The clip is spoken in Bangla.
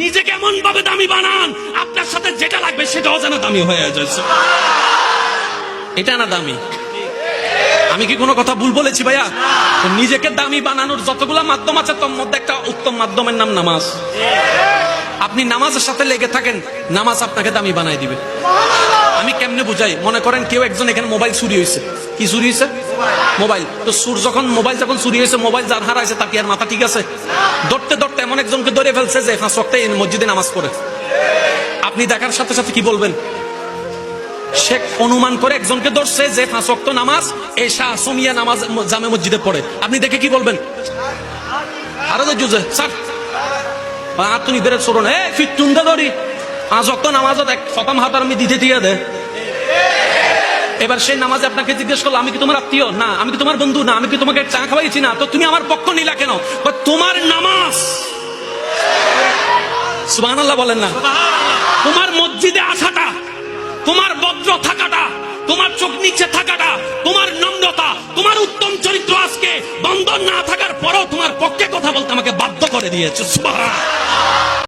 নিজেকে এমন ভাবে দামি বানান, আপনার সাথে যেটা লাগবে সেটাও যেন দামি হয়ে যাচ্ছে এটা না দামি। আমি কি কোনো কথা ভুল বলেছি ভাইয়া? নিজেকে দামি বানানোর যতগুলা মাধ্যম আছে, তোর মধ্যে একটা উত্তম মাধ্যমের নাম নামাজ। আপনি নামাজের সাথে লেগে থাকেন, নামাজ আপনাকে দামি বানাই দিবে। আমি কেমনে বুঝাই? মনে করেন কেউ একজন এখানে মোবাইল চুরি হয়েছে কি চুরি হয়েছে মোবাইল। তো সুর যখন, মোবাইল যখন চুরি হয়েছে মোবাইল যার হারাইছে তার কি আর মাথা ঠিক আছে? ধরতে ধরতে এমন একজনকে ধরে ফেলছে যে পাঁচ ওয়াক্তে মসজিদে নামাজ পড়ে। আপনি দেখার সাথে সাথে কি বলবেন? সে অনুমান করে একজনকে ধরছে যে পাঁচ ওয়াক্ত নামাজ এশা, সুমিয়া নামাজ জামে মসজিদে পড়ে। আপনি দেখে কি বলবেন? আরও জুজে স্যার তুমি বেড়ে চোরন এ ফিটুন দে ধরি। পাঁচ ওয়াক্ত নামাজত এক শতাম হাত আর আমি দিতে দিয়ে দে। এবার সেই নামাজে আপনাকে জিজ্ঞেস করল, আমি কি তোমার আত্মীয়? না, আমি কি তোমার বন্ধু? না, আমি কি তোমাকে চা খাওয়াইছি? না। তো তুমি আমার পক্ষ নিলা কেন? তোমার নামাজ। সুবাহ বলেন না। তোমার মসজিদে আসাটা, তোমার বজ্র থাকাটা, তোমার চোখ নিচে থাকাটা, তোমার নম্রতা, তোমার উত্তম চরিত্র আজকে বন্ধন না থাকার পরও তোমার পক্ষে কথা বলতে আমাকে বাধ্য করে দিয়েছে। সুবহান